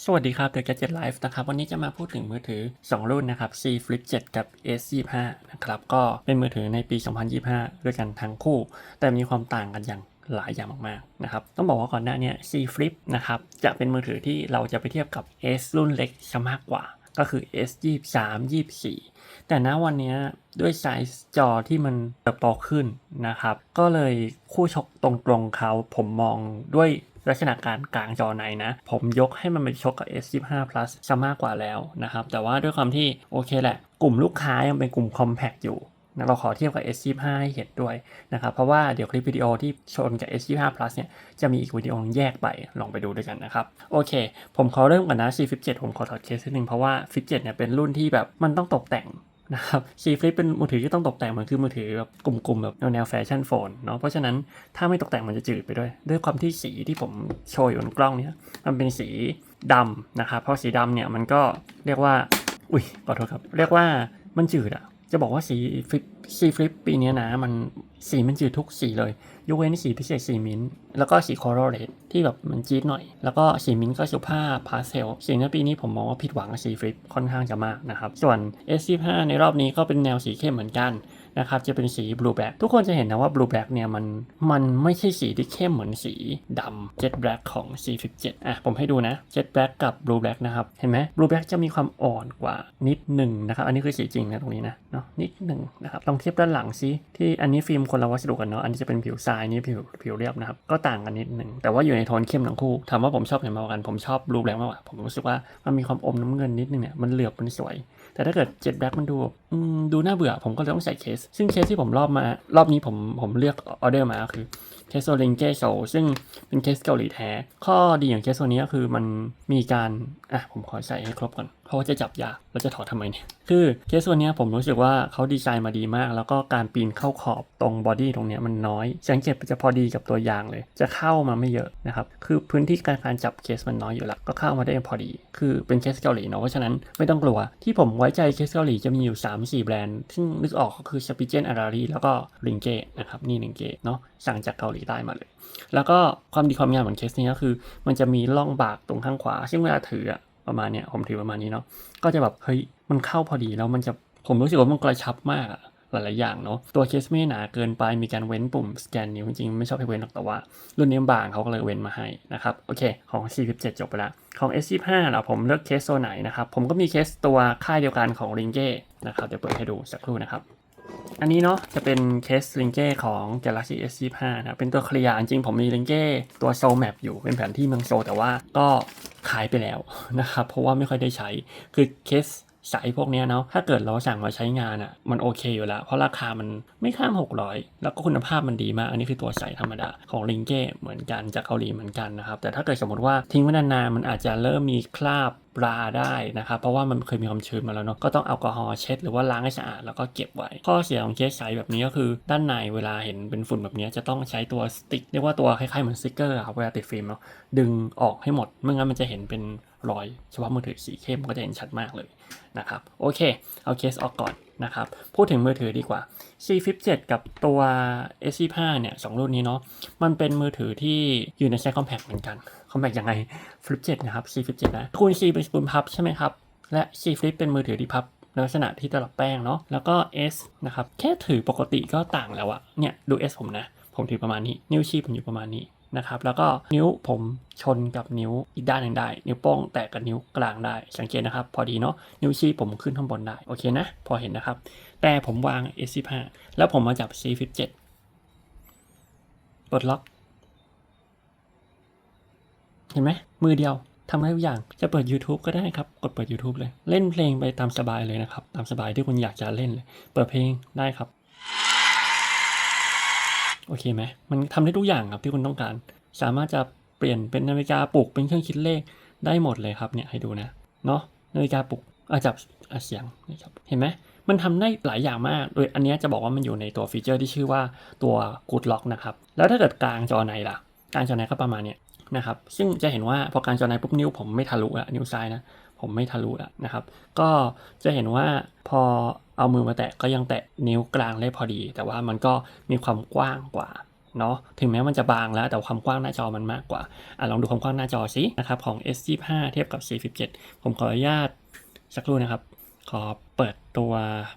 สวัสดีครับเดอะ Gadget Life นะครับวันนี้จะมาพูดถึงมือถือ 2 รุ่นนะครับ C Flip 7 กับ S 25นะครับก็เป็นมือถือในปี 2025 ด้วยกันทั้งคู่ แต่มีความต่างกันอย่างหลายอย่างมากๆนะครับต้องบอกว่าก่อนหน้านี้ C Flip นะครับจะเป็นมือถือที่เราจะไปเทียบกับ S รุ่นเล็กซะมากกว่า ก็คือ S 23 24 แต่ณวันนี้ด้วยไซส์จอที่มันเติบโตขึ้นนะครับก็เลยคู่ชกตรงๆเขาผมมองด้วย ลักษณะการกลางจอในนะ ผมยกให้มันไปชกกับ S25 Plus ซะมากกว่าแล้วนะครับ แต่ว่าด้วยความที่โอเคแหละ กลุ่มลูกค้ายังเป็นกลุ่ม Compact อยู่นะเราขอเทียบกับ S25 ให้เห็นด้วยนะครับ เพราะว่าเดี๋ยวคลิปวิดีโอที่ชนกับ S25 Plus เนี่ย จะมีอีกวิดีโอแยกไป ลองไปดูด้วยกันนะครับ โอเค ผมขอเริ่มกันนะ C Flip 7ผมขอถอดเคสนิดนึงเพราะว่า Flip 7เนี่ยเป็นรุ่นที่แบบมันต้องตกแต่ง นะครับ C Flip เป็นมือถือที่ต้องตกแต่งมันคือมือถือแบบกลุ่มๆแบบแนวแฟชั่นโฟนเนาะเพราะฉะนั้นถ้าไม่ตกแต่งมันจะจืดไปด้วย ด้วยความที่สีที่ผมโชว์อยู่บนกล้องเนี่ยมันเป็นสีดำนะครับเพราะสีดำเนี่ยมันก็เรียกว่าอุ้ยขอโทษครับ เรียกว่ามันจืดอะ จะบอกว่าสีฟลิปสีฟลิปปีนี้นะ มันสีมันจืดทุกสีเลย ยกเว้นสีพิเศษสีมิ้นท์แล้วก็สีคอร์เรดที่แบบมันจี๊ดหน่อย แล้วก็สีมิ้นท์ก็สุภาพพาสเทลสีในปีนี้ผมมองว่าผิดหวังกับสีฟลิปค่อนข้างจะมากนะครับ ส่วน S15 ในรอบนี้ก็เป็นแนวสีเข้มเหมือนกัน นะครับจะเป็นสีบลูแบล็กทุกคนจะเห็นนะว่าบลูแบล็กเนี่ยมันมันไม่ใช่สีที่เข้มเหมือนสีดำเจ็ t แบล็กของ C17 อะผมให้ดูนะเจ็ t แบล็กกับบลูแบล็กนะครับเห็นไหมบลูแบล็กจะมีความอ่อนกว่านิดหนึ่งนะครับอันนี้คือสีจริงนะตรงนี้นะเนาะนิดหนึ่งนะครับลองเทียบด้านหลังซิที่อันนี้ฟิล์มคนละวัสดุกันเนาะอันนี้จะเป็นผิวทรายนี่ผิวผิวเรียบนะครับก็ต่างกันนิดหนึ่งแต่ว่าอยู่ในโทนเข้มทั้งคู่ถามว่าผมชอบไหนมากกว่ากันผมชอบบลูแบล็กมากกว่าผมรู้สึกว่ามันมีความอมน้ำเงินนิดนึงเนี่ยมันเหลือบมันสวย แต่ถ้าเกิดเจ็ดแบล็กมันดูดูน่าเบื่อผมก็เลยต้องใส่เคส ซึ่งเคสที่ผมรอบมารอบนี้ผมผมเลือกออเดอร์มาคือเคสโซลิงเกโซซึ่งเป็นเคสเกาหลีแท้ ข้อดีของเคสโซนี้ก็คือมันมีการอะผมขอใส่ให้ครบก่อน ราะว่าจะจับยากแล้วจะถอดทำไมเนี่ย คือเคสตัวนี้ผมรู้สึกว่าเขาดีไซน์มาดีมาก แล้วก็การปีนเข้าขอบตรงบอดี้ตรงเนี้ยมันน้อย สังเกตจะพอดีกับตัวยางเลย จะเข้ามาไม่เยอะนะครับ คือพื้นที่การการจับเคสมันน้อยอยู่แล้วก็เข้ามาได้พอดี คือเป็นเคสเกาหลีเนาะ เพราะฉะนั้นไม่ต้องกลัว ที่ผมไว้ใจเคสเกาหลีจะมีอยู่ 3-4 แบรนด์ ซึ่งนึกออกก็คือ s p i g e n a r a r i แล้วก็ r i n g e นะครับ นี่ r i n g e เนาะ สั่งจากเกาหลีใต้มาเลย แล้วก็ความดีความงามของเคสนี้ก็คือ มันจะมีร่องบากตรงข้างขวา ซึ่งเวลาถือ ประมาณเนี้ยผมถือประมาณนี้เนาะก็จะแบบเฮ้ยมันเข้าพอดีแล้วมันจะผมรู้สึกว่ามันกระชับมากอะหลาย ๆ อย่างเนาะตัวเคสไม่หนาเกินไปมีการเว้นปุ่มสแกนนิ้วจริงๆ ไม่ชอบให้เว้นหรอกแต่ว่า รุ่นนี้บางเขาก็เลยเว้นมาให้นะครับ โอเค ของ 47 จบไปละของ S25 ล่ะผมเลือกเคสตัวไหนนะครับ ผมก็มีเคสตัวค่ายเดียวกันของ r i n g e นะครับ เดี๋ยวเปิดให้ดูสักครู่นะครับ อันนี้เนาะจะเป็นเคสลิงเก้ของ Galaxy S25 นะเป็นตัวเคลียร์จริงผมมีลิงเก้ตัวโซแมปอยู่เป็นแผนที่เมืองโซ แต่ว่าก็ขายไปแล้วนะครับ เพราะว่าไม่ค่อยได้ใช้คือเคส สายพวกนี้เนาะถ้าเกิดเราสั่งมาใช้งานอะ่ะมันโอเคอยู่แล้ว เพราะราคามันไม่ข้าม 600 แล้วก็คุณภาพมันดีมาก อันนี้คือตัวใสธรรมดาของลิงเก้เหมือนกันจากเกาหลีเหมือนกันนะครับ แต่ถ้าเกิดสมมติว่าทิ้งไว้นานๆมันอาจจะเริ่มมีคราบปลาได้นะครับ เพราะว่ามันเคยมีความชื้นมาแล้วเนาะก็ต้องแอลกอฮอล์เช็ดหรือว่าล้างให้สะอาดแล้วก็เก็บไว้ ข้อเสียของเคสใสแบบนี้ก็คือด้านในเวลาเห็นเป็นฝุ่นแบบนี้จะต้องใช้ตัวสติ๊กเรียกว่าตัวคล้ายๆเหมือนสติ๊กเกอร์ครับเวลาติดฟิล์มเนาะดึงออกให้หมดไม่งั้นมันจะเห็นเป็น รอยเฉพาะมือถือสีเข้มก็จะเห็นชัดมากเลยนะครับโอเค เอาเคสออกก่อนนะครับ พูดถึงมือถือดีกว่า C f i p 7กับตัว S25 เนี่ยสองรุ่นนี้เนาะมันเป็นมือถือที่อยู่ในไซส์คอมแพคเหมือนกันคอมแพคยังไง Flip 7 นะครับ C f i p 7นะคูณ C เป็นปูนพับใช่ไหมครับและ C Flip เป็นมือถือที่พับลักษณะที่ตลับแป้งเนาะแล้วก็ S นะครับแค่ถือปกติก็ต่างแล้วอะเนี่ยดู S ผมนะ ผมถือประมาณนี้ นิ้วชี้ผมอยู่ประมาณนี้ นะครับ แล้วก็นิ้วผมชนกับนิ้วอีกด้านหนึ่งได้ นิ้วโป้งแตะกับนิ้วกลางได้ สังเกตนะครับ พอดีเนาะ นิ้วชี้ผมขึ้นข้างบนได้ โอเคนะ พอเห็นนะครับ แต่ผมวาง S15 แล้วผมมาจับ C Flip 7ปลดล็อก เห็นไหม มือเดียวทำได้ทุกอย่าง จะเปิด YouTube ก็ได้ครับ กดเปิด YouTube เลย เล่นเพลงไปตามสบายเลยนะครับ ตามสบายที่คุณอยากจะเล่นเลย เปิดเพลงได้ครับ โอเคไหมมันทำได้ทุกอย่างครับที่คุณต้องการ สามารถจะเปลี่ยนเป็นนาฬิกาปลุกเป็นเครื่องคิดเลขได้หมดเลยครับเนี่ยให้ดูนะเนาะนาฬิกาปลุกอาจับอะเสียงนะครับเห็นไหมมันทำได้หลายอย่างมาก โดยอันนี้จะบอกว่ามันอยู่ในตัวฟีเจอร์ที่ชื่อว่าตัว Good Lock นะครับ แล้วถ้าเกิดกลางจอในล่ะ กลางจอในก็ประมาณเนี้ยนะครับ ซึ่งจะเห็นว่าพอกลารจอในปุ๊บนิ้วผมไม่ทะลุละนิ้วซ้ายนะ ผมไม่ทะลุละนะครับ ก็จะเห็นว่าพอ เอามือมาแตะก็ยังแตะนิ้วกลางได้พอดี แต่ว่ามันก็มีความกว้างกว่าเนาะถึงแม้มันจะบางแล้วแต่ความกว้างหน้าจอมันมากกว่าอะลองดูความกว้างหน้าจอสินะครับของ S25 เทียบกับ C17 ผมขออนุญาตสักครู่นะครับ ขอเปิดตัว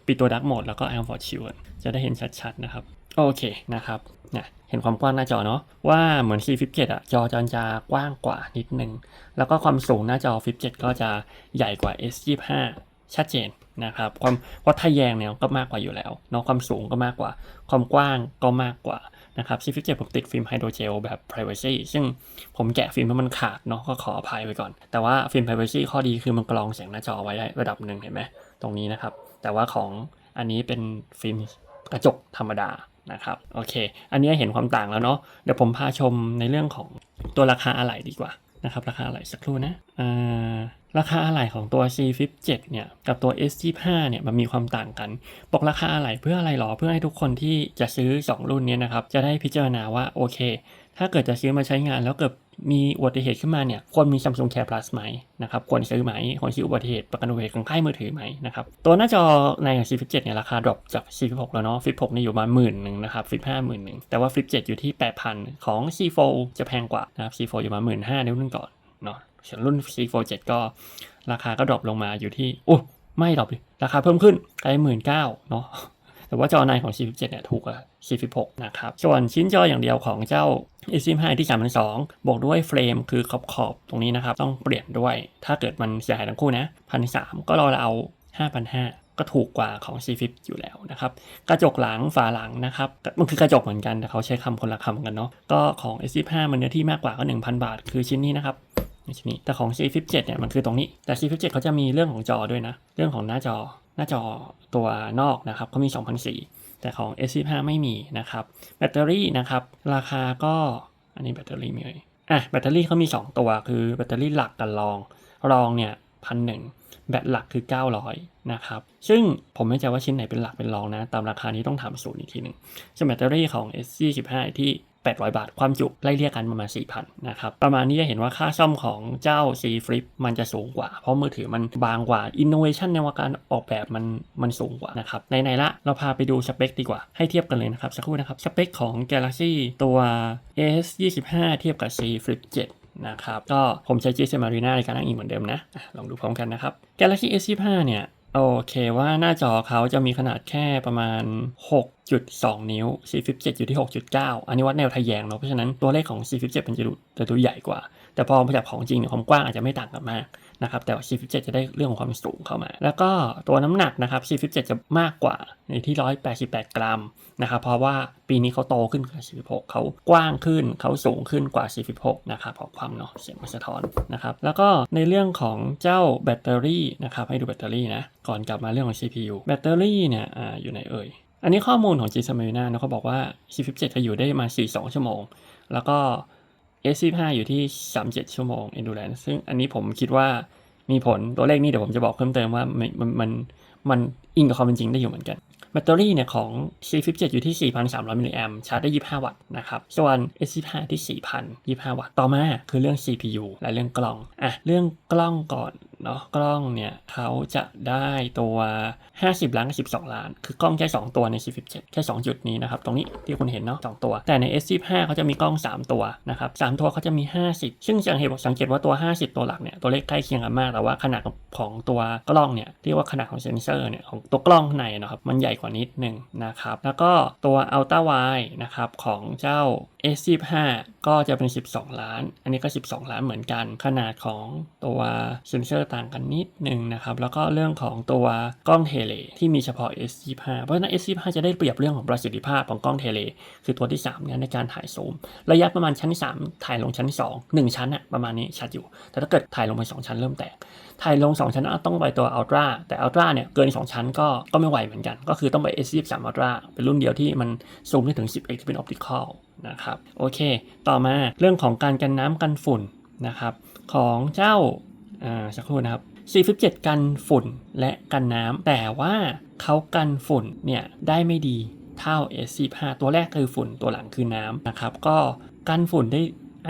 ปิดตัว Dark Mode แล้วก็ i m f o r Shield จะได้เห็นชัดๆนะครับ โอเคนะครับเนี่ยเห็นความกว้างหน้าจอเนาะว่าเหมือน C17 อะจอจอนจะกว้างกว่านิดนึง แล้วก็ความสูงหน้าจอ 17 ก็จะใหญ่กว่า S25 ชัดเจน นะครับความเพราะทะแยงเนี่ยก็มากกว่าอยู่แล้วเนาะความสูงก็มากกว่า ความกว้างก็มากกว่านะครับ C57 ผมติดฟิล์มไฮโดรเจลแบบ privacy ซึ่งผมแกะฟิล์มแล้มันขาดเนาะก็ขออภัยไว้ก่อน แต่ว่าฟิล์ม privacy ข้อดีคือมันกรองแสงหน้าจอไว้ได้ระดับหนึ่งเห็นไหมตรงนี้นะครับ แต่ว่าของอันนี้เป็นฟิล์มกระจกธรรมดานะครับโอเค อันนี้เห็นความต่างแล้วเนาะเดี๋ยวผมพาชมในเรื่องของตัวราคาอะไหล่ดีกว่า นะครับราคาอะไหล่สักครู่นะราคาอะไหล่ของตัว C57 เนี่ยกับตัว S25 เนี่ยมันมีความต่างกันบอกราคาอะไหล่เพื่ออะไรหรอเพื่อให้ทุกคนที่จะซื้อ 2 รุ่นนี้นะครับจะได้พิจารณาว่าโอเค ถ้าเกิดจะซื้อมาใช้งานแล้วเกิดมีอุบัติเหตุขึ้นมาเนี่ยควรมี Samsung Care Plus ไหมนะครับควรซื้อไหมควรซื้ออุบัติเหตุประกันอุบัติเหตุของค่ายมือถือไหมนะครับตัวหน้าจอใน C57 เนี่ยราคาดรอปจาก C16 แล้วเนาะ Flip 6นี่อยู่มาหมื่นหนึ่งนะครับ Flip 5หมื่นหนึ่งแต่ว่า Flip 7 อยู่ที่ 8,000 ของ C4 จะแพงกว่านะครับ C4 อยู่มาหมื่นห้าในรุ่นก่อนเนาะส่วนรุ่น C4 7ก็ราคาก็ดรอปลงมาอยู่ที่โอ้ไม่ดรอปดิราคาเพิ่มขึ้นกลายหมื่นเก้าเนาะ แต่ว่าจอในของ C17 เนี่ยถูกกว่า C16 นะครับ ส่วนชิ้นจออย่างเดียวของเจ้า A15 ที่3,200บวกด้วยเฟรมคือขอบขอบตรงนี้นะครับ ต้องเปลี่ยนด้วย ถ้าเกิดมันเสียหายทั้งคู่นะ1,300ก็เราเอา5,500ก็ถูกกว่าของ C50 อยู่แล้วนะครับ กระจกหลังฝาหลังนะครับ มันคือกระจกเหมือนกันแต่เขาใช้คำคนละคำกันเนาะ ก็ของ S15 มันเนื้อที่มากกว่าก็ 1,000 บาท คือชิ้นนี้นะครับชิ้นนี้ แต่ของ C57 เนี่ยมันคือตรงนี้ แต่ C57 เขาจะมีเรื่องของจอด้วยนะ เรื่องของหน้าจอ หน้าจอตัวนอกนะครับเขามี 2004 แต่ของ S15 ไม่มีนะครับ แบตเตอรี่นะครับ ราคาก็อันนี้แบตเตอรี่มีเลยอะแบตเตอรี่เขามี 2 ตัวคือแบตเตอรี่หลักกับรอง รองเนี่ยพันหนึ่งแบตหลักคือ 900 นะครับ ซึ่งผมไม่ใจว่าชิ้นไหนเป็นหลักเป็นรองนะ ตามราคานี้ต้องถามศูนย์อีกทีหนึ่งส่วนแบตเตอรี่ของ S25 ที่ 800 บาท ความจุไล่เรียกกันประมาณ 4,000นะครับ ประมาณนี้จะเห็นว่าค่าซ่อมของเจ้า C Flip มันจะสูงกว่า เพราะมือถือมันบางกว่า Innovation ในวงการออกแบบมันมันสูงกว่านะครับในๆละเราพาไปดูสเปคดีกว่า ให้เทียบกันเลยนะครับ สักครู่นะครับ สเปคของ Galaxy ตัว S25 เทียบกับ C Flip 7นะครับก็ผมใช้ GSM Arena ในการอ้างอิงเหมือนเดิมนะอะลองดูพร้อมกันนะครับ Galaxy S25 เนี่ย โอเคว่าหน้าจอเขาจะมีขนาดแค่ประมาณ 6.2 นิ้ว 47 อยู่ที่ 6.9 อันนี้วัดแนวทะแยงเนาะเพราะฉะนั้นตัวเลขของ C57 มันจะดูจะดูใหญ่กว่า แต่พอมาจากของจริงเนี่ยความกว้างอาจจะไม่ต่างกันมาก นะครับแต่ว่า C57 จะได้เรื่องของความสูงเข้ามา แล้วก็ตัวน้ำหนักนะครับ C57 จะมากกว่าในที่ 188 กรัมนะครับเพราะว่าปีนี้เขาโตขึ้นกว่า C16 เขากว้างขึ้นเขาสูงขึ้นกว่า C16 นะครับขอความเนาะเสียงมันสะท้อนนะครับแล้วก็ในเรื่องของเจ้าแบตเตอรี่นะครับให้ดูแบตเตอรี่นะก่อนกลับมาเรื่องของ CPU แบตเตอรี่เนี่ยออยู่ในเอ่ยอันนี้ข้อมูลของ g s m a r i n a นะเขาบอกว่า C57 จะอยู่ได้มา 42 ชั่วโมง แล้วก็ S25 อยู่ที่ 37 ชั่วโมง Endurance ซึ่งอันนี้ผมคิดว่ามีผลตัวเลขนี้เดี๋ยวผมจะบอกเพิ่มเติมว่ามันมันมันมันอิงกับความเป็นจริงได้อยู่เหมือนกันแบตเตอรี่เนี่ยของ C57 อยู่ที่ 4,300 มิลลิแอมชาร์จได้ 25 วัตต์นะครับ ส่วน S25 ที่ 4,025 วัตต์ ต่อมาคือเรื่อง CPU และเรื่องกล้อง อะ เรื่องกล้องก่อนเนาะกล้องเนี่ยเขาจะได้ตัว 50 ล้านกับ12 ล้าน คือกล้องแค่2ตัวใน C57 แค่ 2 จุดนี้นะครับ ตรงนี้ที่คุณเห็นเนาะ2ตัว แต่ใน S15 เขาจะมีกล้อง 3 ตัวนะครับ3ตัวเขาจะมี 50 ซึ่งสังเกตสังเกตว่าตัว 50 ตัวหลักเนี่ยตัวเลขใกล้เคียงกันมาก แต่ว่าขนาดของตัวกล้องเนี่ยเรียกว่าขนาดของเซนเซอร์เนี่ยของตัวกล้องข้างในนะครับมันใหญ่กว่านิดนึงนะครับแล้วก็ตัว Ultra Wide นะครับของเจ้า S15 ก็จะเป็น 12 ล้าน อันนี้ก็ 12 ล้านเหมือนกัน ขนาดของตัวเซนเซอร์ต่างกันนิดหนึ่งนะครับ แล้วก็เรื่องของตัวกล้องเทเลที่มีเฉพาะ S25 เพราะฉะนั้น S25 จะได้เปรียบเรื่องของประสิทธิภาพของกล้องเทเล คือตัวที่3เนี่ยในการถ่ายซูม ระยะประมาณชั้น 3 ถ่ายลงชั้น 2 1 ชั้นอะประมาณนี้ชัดอยู่ แต่ถ้าเกิดถ่ายลงไป 2 ชั้นเริ่มแตก ถ่ายลง 2 ชั้นต้องไปตัว Ultra แต่ Ultra เนี่ยเกิน 2 ชั้นก็ก็ไม่ไหวเหมือนกัน ก็คือต้องไป S23 Ultra เป็นรุ่นเดียวที่มันซูมได้ถึง 10x เป็น Optical นะครับโอเค ต่อมาเรื่องของการกันน้ำกันฝุ่นนะครับของเจ้าอ่าสักครู่นะครับ C57 กันฝุ่นและกันน้ำแต่ว่าเขากันฝุ่นเนี่ยได้ไม่ดีเท่า S45 ตัวแรกคือฝุ่นตัวหลังคือน้ำนะครับก็กันฝุ่นได้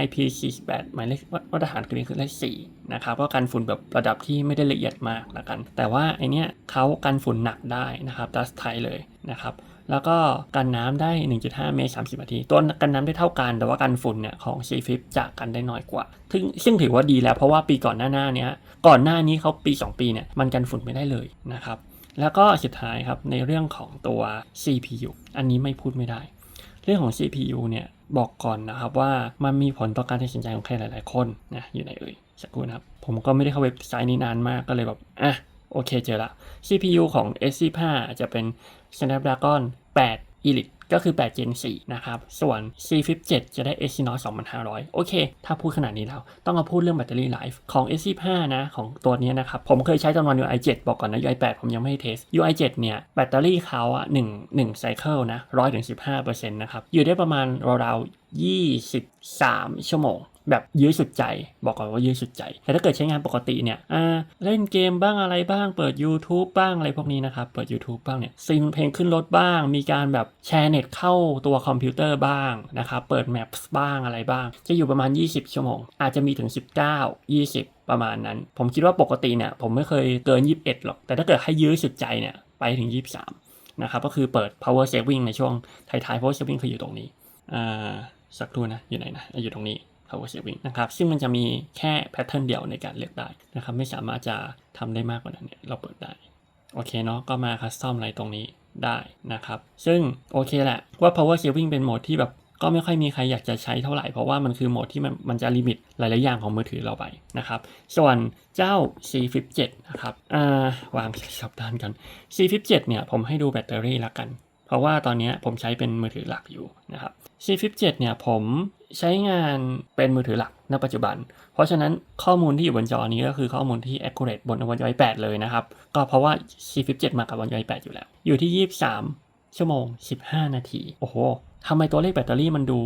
IP48 หมายเลขมาตรฐานคือนี้คือเลข4นะครับก็กันฝุ่นแบบระดับที่ไม่ได้ละเอียดมากละกัน แต่ว่าไอเนี้ยเขากันฝุ่นหนักได้นะครับดัสไทเลยนะครับแล้วก็กันน้ำได้ 1.5 เมตร 30 นาที ตัวกันน้ำได้เท่ากัน แต่ว่ากันฝุ่นเนี่ยของ c f i p จะกันได้น้อยกว่า ซึ่งซึ่งถือว่าดีแล้วเพราะว่าปีก่อนหน้าหน้าเนี้ยก่อนหน้านี้เขาปี 2 ปีเนี่ยมันกันฝุ่นไม่ได้เลยนะครับ แล้วก็สุดท้ายครับในเรื่องของตัว CPU อันนี้ไม่พูดไม่ได้ เรื่องของ CPU เนี่ยบอกก่อนนะครับว่ามันมีผลต่อการตัดสินใจของใครหลาย ๆ คนนะอยู่ไหนเอ่ยสักครู่นะครับ ผมก็ไม่ได้เข้าเว็บไซต์นี้นานมากก็เลยแบบอะโอเคเจอละ CPU ของ S15 จะเป็น Snapdragon 8 Elite ก็คือ 8 Gen 4 นะครับ ส่วน C57 จะได้ Exynos 2500 โอเค ถ้าพูดขนาดนี้แล้ว ต้องมาพูดเรื่องแบตเตอรี่ไลฟ์ของ S15 นะ ของตัวนี้นะครับ ผมเคยใช้จำนวน UI 7 บอกก่อนนะ UI 8 ผมยังไม่ให้เทส UI 7 เนี่ย แบตเตอรี่เขาอะ1 1ไซเคิลนะ100-15%นะครับ อยู่ได้ประมาณราวๆ23 ชั่วโมง แบบยื้อสุดใจ บอกก่อนว่ายื้อสุดใจ แต่ถ้าเกิดใช้งานปกติเนี่ยอ่าเล่นเกมบ้างอะไรบ้าง เปิด YouTube บ้างอะไรพวกนี้นะครับ เปิด YouTube บ้างเนี่ยซิงเพลงขึ้นรถบ้าง มีการแบบแชร์เน็ตเข้าตัวคอมพิวเตอร์บ้างนะครับ เปิด Maps บ้างอะไรบ้าง จะอยู่ประมาณ 20 ชั่วโมง อาจจะมีถึง 19 20 ประมาณนั้น ผมคิดว่าปกติเนี่ยผมไม่เคยเกิน 21 หรอก แต่ถ้าเกิดให้ยื้อสุดใจเนี่ยไปถึง 23 นะครับ ก็คือเปิด power saving ในช่วงท้ายๆ power saving คืออยู่ตรงนี้ อ่า สักครู่นะ อยู่ไหนนะ อยู่ตรงนี้ power saving นะครับ ซึ่งมันจะมีแค่แพทเทิร์นเดียวในการเลือกได้นะครับ ไม่สามารถจะทำได้มากกว่านั้นเนี่ยเราเปิดได้ โอเคเนาะ ก็มาคัสตอมอะไรตรงนี้ได้นะครับ ซึ่งโอเคแหละว่า power saving เป็นโหมดที่แบบก็ไม่ค่อยมีใครอยากจะใช้เท่าไหร่ เพราะว่ามันคือโหมดที่มันมันจะลิมิตหลาย ๆ อย่างของมือถือเราไปนะครับ ส่วนเจ้า C57 นะครับ อ่า วางชับด้านกัน C57 เนี่ยผมให้ดูแบตเตอรี่ละกัน เพราะว่าตอนนี้ผมใช้เป็นมือถือหลักอยู่นะครับ C57 เนี่ยผมใช้งานเป็นมือถือหลักณปัจจุบัน เพราะฉะนั้นข้อมูลที่อยู่บนจอนี้ก็คือข้อมูลที่ accurate บน OneUI 8 เลยนะครับ ก็เพราะว่า C57 มากับ OneUI 8 อยู่แล้ว อยู่ที่ 23 ชั่วโมง 15 นาที โอ้โหทำไมตัวเลขแบตเตอรี่มันดู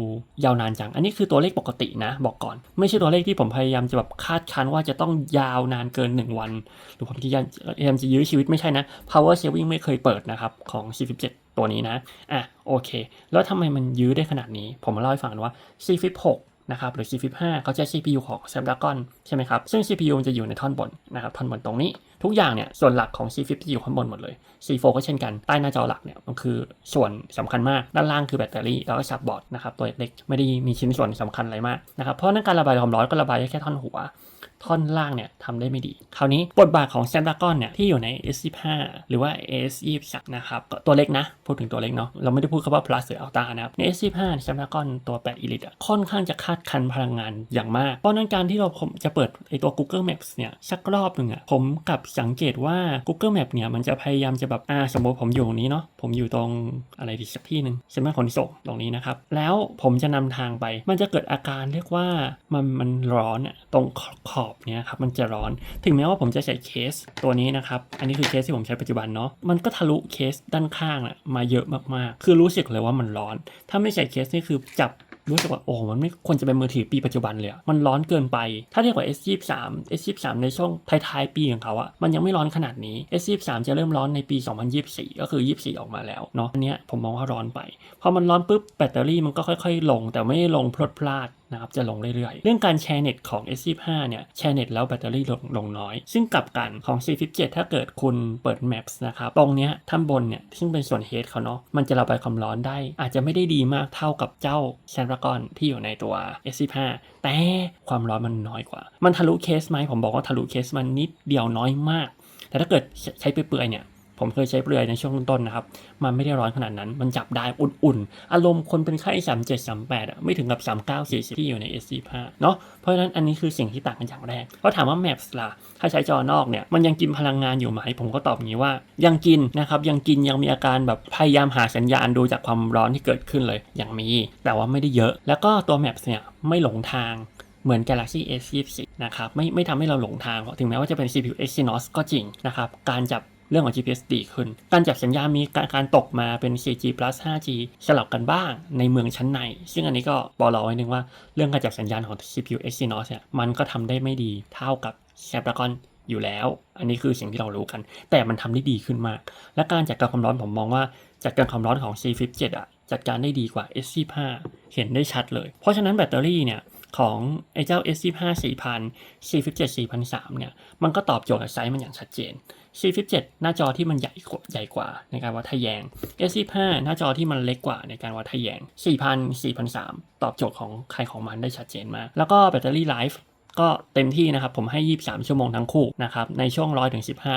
ยาวนานจัง อันนี้คือตัวเลขปกตินะ บอกก่อน ไม่ใช่ตัวเลขที่ผมพยายามจะแบบคาดคั้นว่าจะต้องยาวนานเกิน 1 วัน หรือผมพยายามพยายามจะยื้อชีวิตไม่ใช่นะ power saving ไม่เคยเปิดนะครับของ C17 ตัวนี้นะ อะโอเค แล้วทำไมมันยื้อได้ขนาดนี้ ผมมาเล่าให้ฟังว่า C16 นะครับหรือ C15 เขาใช้ CPU ของ Snapdragon ใช่ไหมครับ ซึ่ง CPU มันจะอยู่ในท่อนบนนะครับท่อนบนตรงนี้ทุกอย่างเนี่ยส่วนหลักของ C50 จะอยู่ข้างบนหมดเลย C4 ก็เช่นกันใต้หน้าจอหลักเนี่ยมันคือส่วนสำคัญมากด้านล่างคือแบตเตอรี่แล้วก็ซับบอร์ดนะครับตัวเล็กไม่ได้มีชิ้นส่วนสำคัญอะไรมากนะครับเพราะนั่นการระบายความร้อนก็ระบายได้แค่ท่อนหัว ท่อนล่างเนี่ยทำได้ไม่ดี คราวนี้บทบาทของ Snapdragon เนี่ยที่อยู่ใน S15 หรือว่า S23 นะครับก็ตัวเล็กนะ พูดถึงตัวเล็กเนาะเราไม่ได้พูดคำว่า plus หรือ ultra นะครับใน S15 Snapdragon ตัว 8 Elite อะค่อนข้างจะคาดคันพลังงานอย่างมากเพราะนั้นการที่เราผมจะเปิดไอตัว Google Maps เนี่ยสักรอบหนึ่งอะผมกลับสังเกตว่า Google Map เนี่ยมันจะพยายามจะแบบอ่าสมมติผมอยู่ตรงนี้เนาะผมอยู่ตรงอะไรดีสักที่หนึ่งเซ็นทรัลขนส่งตรงนี้นะครับ แล้วผมจะนำทางไป มันจะเกิดอาการเรียกว่ามันมันร้อนอะตรงขอบเนี่ยครับมันจะร้อน ถึงแม้ว่าผมจะใช้เคสตัวนี้นะครับอันนี้คือเคสที่ผมใช้ปัจจุบันเนาะมันก็ทะลุเคสด้านข้างอะมาเยอะมากๆ คือรู้สึกเลยว่ามันร้อน ถ้าไม่ใส่เคสนี่คือจับ รู้สึกว่าโอ้มันไม่ควรจะเป็นมือถือปีปัจจุบันเลยมันร้อนเกินไป ถ้าเทียบกับ S23 S23 ในช่วงท้ายๆปีของเขาอะมันยังไม่ร้อนขนาดนี้ S23 จะเริ่มร้อนในปี 2024 ก็คือ 24 ออกมาแล้วเนาะอันเนี้ยผมมองว่าร้อนไปพอมันร้อนปุ๊บแบตเตอรี่มันก็ค่อย ๆ ลง แต่ไม่ลงพลดพลาด นะครับจะลงเรื่อยๆ เรื่องการแชร์เน็ตของ S25 เนี่ยแชร์เน็ตแล้วแบตเตอรี่ลงลงน้อย ซึ่งกลับกันของ C57 ถ้าเกิดคุณเปิด Maps นะครับตรงเนี้ยท่านบนเนี่ยซึ่งเป็นส่วนเฮดเขาเนาะมันจะระบายความร้อนได้ อาจจะไม่ได้ดีมากเท่ากับเจ้า Snapdragon ที่อยู่ในตัว S25 แต่ความร้อนมันน้อยกว่า มันทะลุเคสไหมผมบอกว่าทะลุเคสมันนิดเดียวน้อยมาก แต่ถ้าเกิดใช้เปลือยๆเนี่ย ผมเคยใช้เปลือยในช่วงต้นๆนะครับ มันไม่ได้ร้อนขนาดนั้น มันจับได้อุ่นๆ อารมณ์คนเป็นไข้37 38อะไม่ถึงกับ39 40ที่อยู่ใน S25 เนาะเพราะฉะนั้นอันนี้คือสิ่งที่ต่างกันอย่างแรกเพราถามว่า Maps ล่ะ ถ้าใช้จอนอกเนี่ย มันยังกินพลังงานอยู่ไหม ผมก็ตอบงี้ว่า ยังกินนะครับ ยังกินยังมีอาการแบบพยายามหาสัญญาณดูจากความร้อนที่เกิดขึ้นเลยยังมี แต่ว่าไม่ได้เยอะ แล้วก็ตัว Maps เนี่ยไม่หลงทางเหมือน Galaxy S24 นะครับ ไม่ไม่ทำให้เราหลงทาง ถึงแม้ว่าจะเป็น CPU Exynos ก็จริงนะครับ การจับ เรื่องของ GPS ดีขึ้น การจับสัญญาณมีการการตกมาเป็น 4G plus 5G สลับกันบ้างในเมืองชั้นใน ซึ่งอันนี้ก็บอกเราไว้นึงว่าเรื่องการจับสัญญาณของ CPU Exynos เนี่ยมันก็ทำได้ไม่ดีเท่ากับ Snapdragon อยู่แล้ว อันนี้คือสิ่งที่เรารู้กัน แต่มันทำได้ดีขึ้นมาก และการจัดการความร้อนผมมองว่าจัดการความร้อนของ C57 อะจัดการได้ดีกว่า S25 เห็นได้ชัดเลย เพราะฉะนั้นแบตเตอรี่เนี่ยของไอ้เจ้า S25 4000 C57 4003เนี่ย มันก็ตอบโจทย์กับไซส์มันอย่างชัดเจน C57 หน้าจอที่มันใหญ่กว่าใหญ่กว่าในการวัดทะแยง S25 หน้าจอที่มันเล็กกว่าในการวัดทะแยง 4000 4003ตอบโจทย์ของใครของมันได้ชัดเจนมาก แล้วก็แบตเตอรี่ไลฟ์ก็เต็มที่นะครับ ผมให้ 23 ชั่วโมงทั้งคู่นะครับ ในช่วง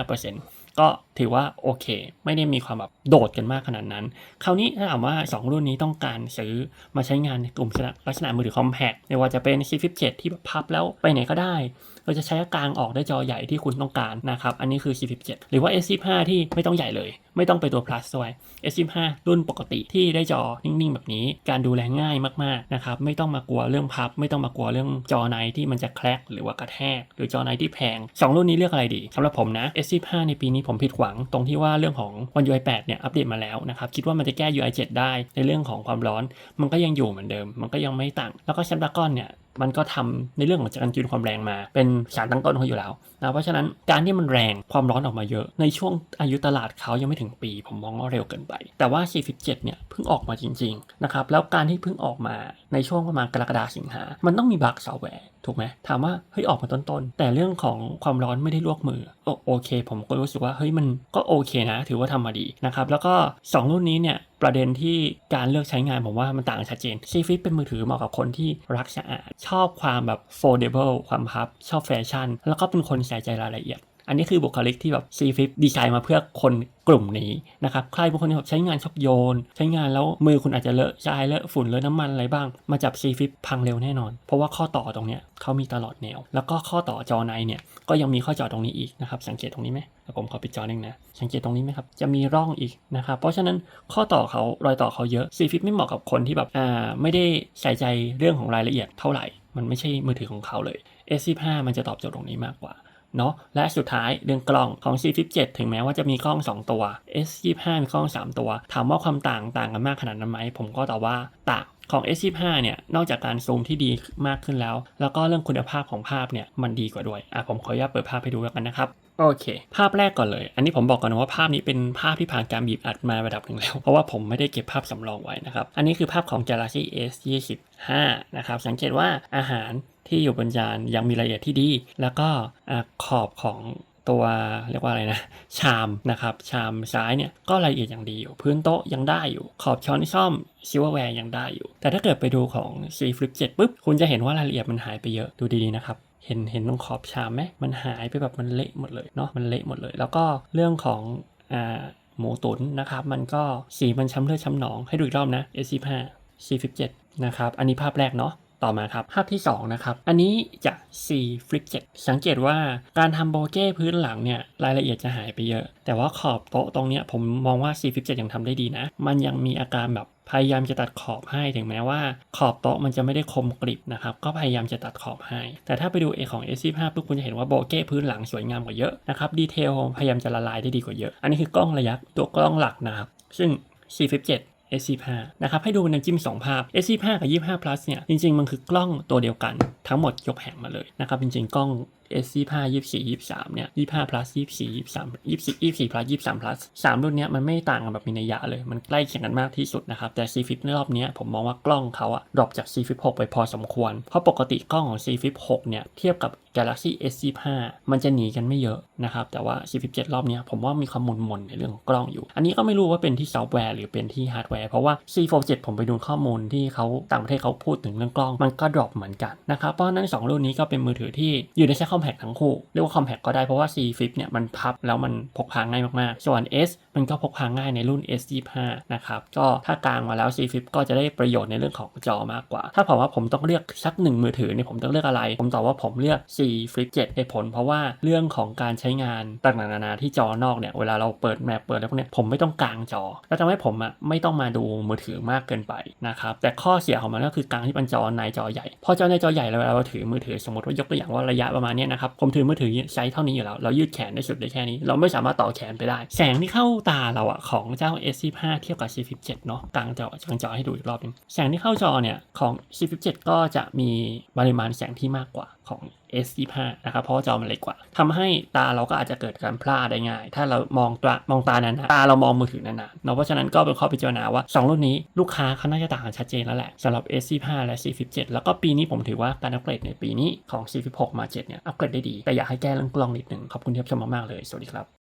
100-15%ก็ถือว่าโอเค ไม่ได้มีความแบบโดดกันมากขนาดนั้น คราวนี้ถ้าถามว่า 2 รุ่นนี้ต้องการซื้อมาใช้งานในกลุ่มลักษณะมือถือคอมแพคไม่ว่าจะเป็น C57 ที่แบบพับแล้วไปไหนก็ได้ เราจะใช้กลางออกได้จอใหญ่ที่คุณต้องการนะครับ อันนี้คือ C17 หรือว่า S15 ที่ไม่ต้องใหญ่เลย ไม่ต้องไปตัว plus ด้วย S15 รุ่นปกติที่ได้จอนิ่งๆ แบบนี้ การดูแลง่ายมากๆนะครับ ไม่ต้องมากลัวเรื่องพับ ไม่ต้องมากลัวเรื่องจอในที่มันจะแคลกหรือว่ากระแทก หรือจอในที่แพง 2 รุ่นนี้เลือกอะไรดีสำหรับผมนะ S15 ในปีนี้ผมผิดหวัง ตรงที่ว่าเรื่องของ One UI 8เนี่ยอัปเดตมาแล้วนะครับ คิดว่ามันจะแก้ UI 7 ได้ในเรื่องของความร้อน มันก็ยังอยู่เหมือนเดิม มันก็ยังไม่ต่าง แล้วก็ Snapdragon เนี่ย มันก็ทำในเรื่องของการจูนความแรงมา เป็นสารตั้งต้นเขาอยู่แล้วนะเพราะฉะนั้นการที่มันแรงความร้อนออกมาเยอะ ในช่วงอายุตลาดเขายังไม่ถึงปี ผมมองว่าเร็วเกินไป แต่ว่า 47 เนี่ยเพิ่งออกมาจริงๆนะครับแล้วการที่เพิ่งออกมาในช่วงประมาณกรกฎาสิงหา มันต้องมีบั๊กซอฟต์แวร์ ถูกไหมถามว่าเฮ้ยออกมาต้นๆ แต่เรื่องของความร้อนไม่ได้ลวกมือโอโอเค ผมก็รู้สึกว่าเฮ้ยมันก็โอเคนะ ถือว่าทำมาดีนะครับแล้วก็ 2 รุ่นนี้เนี่ยประเด็นที่การเลือกใช้งานผมว่ามันต่างชัดเจนซีฟิตเป็นมือถือเหมาะกับคนที่รักสะอาดชอบความแบบ foldable ความพับ ชอบแฟชั่น แล้วก็เป็นคนใส่ใจรายละเอียด อันนี้คือบุคลิกที่แบบ C Flip ดีไซน์มาเพื่อคนกลุ่มนี้นะครับใครบางคนที่แบบใช้งานชอบโยน ใช้งานแล้วมือคุณอาจจะเลอะทรายเลอะฝุ่นเลอะน้ำมันอะไรบ้าง มาจับ C Flip พังเร็วแน่นอน เพราะว่าข้อต่อตรงเนี้ยเขามีตลอดแนว แล้วก็ข้อต่อจอในเนี่ยก็ยังมีข้อจอตรงนี้อีกนะครับ สังเกตตรงนี้ไหมผมขอปิดจอนึงนะ สังเกตตรงนี้ไหมครับ จะมีร่องอีกนะครับ เพราะฉะนั้นข้อต่อเขารอยต่อเขาเยอะ C Flip ไม่เหมาะกับคนที่แบบอ่าไม่ได้ใส่ใจเรื่องของรายละเอียดเท่าไหร่ มันไม่ใช่มือถือของเขาเลย S15 มันจะตอบโจทย์ตรงนี้มากกว่า เนาะและสุดท้ายเรื่องกล้องของ C57 ถึงแม้ว่าจะมีกล้อง 2 ตัว S25 มีกล้อง 3 ตัว ถามว่าความต่างต่างกันมากขนาดนั้นไหมผมก็ตอบว่าต่างของ S25 เนี่ย นอกจากการซูมที่ดีมากขึ้นแล้ว แล้วก็เรื่องคุณภาพของภาพเนี่ย มันดีกว่าด้วย อะผมขออนุญาตเปิดภาพให้ดูแล้วกันนะครับ โอเค ภาพแรกก่อนเลย อันนี้ผมบอกก่อนว่าภาพนี้เป็นภาพที่ผ่านการบีบอัดมาระดับหนึ่งแล้ว เพราะว่าผมไม่ได้เก็บภาพสำรองไว้นะครับ อันนี้คือภาพของ Galaxy S25 นะครับ สังเกตว่าอาหาร ที่อยู่บนจานยังมีรายละเอียดที่ดี แล้วก็ขอบของตัวเรียกว่าอะไรนะชามนะครับชามซ้ายเนี่ยก็รายละเอียดอย่างดีอยู่ พื้นโต๊ะยังได้อยู่ ขอบช้อนซ่อมซิลเวอร์แวร์ยังได้อยู่ แต่ถ้าเกิดไปดูของ C Flip 7ปุ๊บคุณจะเห็นว่ารายละเอียดมันหายไปเยอะดูดีๆนะครับเห็นเห็นตรงขอบชามไหมมันหายไปแบบมันเละหมดเลยเนาะมันเละหมดเลย แล้วก็เรื่องของอ่าหมูตุ๋นนะครับมันก็สีมันช้ำเลือดช้ำหนองให้ดูอีกรอบนะ S15 C57 นะครับอันนี้ภาพแรกเนาะ ต่อมาครับภาพที่2นะครับอันนี้จะ C Flip 7สังเกตว่าการทำโบเก้พื้นหลังเนี่ยรายละเอียดจะหายไปเยอะ แต่ว่าขอบโต๊ะตรงเนี้ยผมมองว่า C Flip 7ยังทำได้ดีนะ มันยังมีอาการแบบพยายามจะตัดขอบให้ถึงแม้ว่า ขอบโต๊ะมันจะไม่ได้คมกริบนะครับก็พยายามจะตัดขอบให้ แต่ถ้าไปดูเอของ S15 ปุ๊บคุณจะเห็นว่าโบเก้พื้นหลังสวยงามกว่าเยอะนะครับดีเทลพยายามจะละลายได้ดีกว่าเยอะ อันนี้คือกล้องระยะตัวกล้องหลักนะครับซึ่ง C S45 นะครับให้ดูน้ำจิ้ม 2 ภาพ S45 กับ 25 plus เนี่ยจริงๆ มันคือกล้องตัวเดียวกันทั้งหมดยกแผงมาเลยนะครับจริงๆ กล้อง S45 24 23 เนี่ย 25 plus 24 23 24 24 plus 23 plus 3 รุ่นเนี้ยมันไม่ต่างกันแบบมีนัยยะเลย มันใกล้เคียงกันมากที่สุดนะครับ แต่ C Flip ในรอบเนี้ยผมมองว่ากล้องเขาอะดรอปจาก C Flip 6ไปพอสมควร เพราะปกติกล้องของ C Flip 6เนี่ย เทียบกับ Galaxy S25 มันจะหนีกันไม่เยอะนะครับ แต่ว่า47รอบนี้ผมว่ามีความหมุนมนๆในเรื่องของกล้องอยู่ อันนี้ก็ไม่รู้ว่าเป็นที่ซอฟต์แวร์หรือเป็นที่ฮาร์ดแวร์ เพราะว่า C Fold 7ผมไปดูข้อมูลที่เขาต่างประเทศเขาพูดถึงเรื่องกล้อง มันก็ดรอปเหมือนกันนะครับ เพราะนั้นสองรุ่นนี้ก็เป็นมือถือที่อยู่ในใช้คอมแพคทั้งคู่ เรียกว่าคอมแพคก็ได้เพราะว่า C Flip เนี่ยมันพับแล้วมันพกพาง่ายมากๆ ส่วน S มันก็พกพาง่ายในรุ่น S25 นะครับ ก็ถ้ากลางมาแล้ว C Flip ก็จะได้ประโยชน์ในเรื่องของจอมากกว่า ถ้าผมว่าผมต้องเลือกสักหนึ่งมือถือเนี่ยผมต้องเลือกอะไร ผมตอบว่าผมเลือก C Flip 7เหตุผล เพราะว่าเรื่องของการใช้งานต่างๆนานาที่จอนอกเนี่ยเวลาเราเปิดแมปเปิดอะไรพวกเนี้ยผมไม่ต้องกลางจอ แล้วทำให้ผมอะไม่ต้องมาดูมือถือมากเกินไปนะครับแต่ข้อเสียของมันก็คือกลางที่เป็นจอในจอใหญ่ พอจอในจอใหญ่แล้วเวลาเราถือมือถือสมมติว่ายกตัวอย่างว่าระยะประมาณเนี้ยนะครับผมถือมือถือไซส์เท่านี้อยู่แล้วเรายืดแขนได้สุดได้แค่นี้ เราไม่สามารถต่อแขนไปได้ แสงที่เข้าตาเราอะของเจ้า S15 เทียบกับ C57 เนาะกลางจอกลางจอให้ดูอีกรอบนึงแสงที่เข้าจอเนี่ยของ C57 ก็จะมีปริมาณแสงที่มากกว่าของ S25 นะครับเพราะจอมันเล็กกว่าทำให้ตาเราก็อาจจะเกิดการพลาดได้ง่าย ถ้าเรามองตามองตานานๆตาเรามองมือถือนานๆเนาะเพราะฉะนั้นก็เป็นข้อพิจารณาว่า 2 รุ่นนี้ลูกค้าเขาน่าจะต่างกันชัดเจนแล้วแหละสำหรับ S25 และ C57 แล้วก็ปีนี้ผมถือว่าการอัปเกรดในปีนี้ของ C16 มา7เนี่ยอัปเกรดได้ดี แต่อยากให้แก้เรื่องกล้องนิดหนึ่งขอบคุณที่รับชมมากๆเลย สวัสดีครับ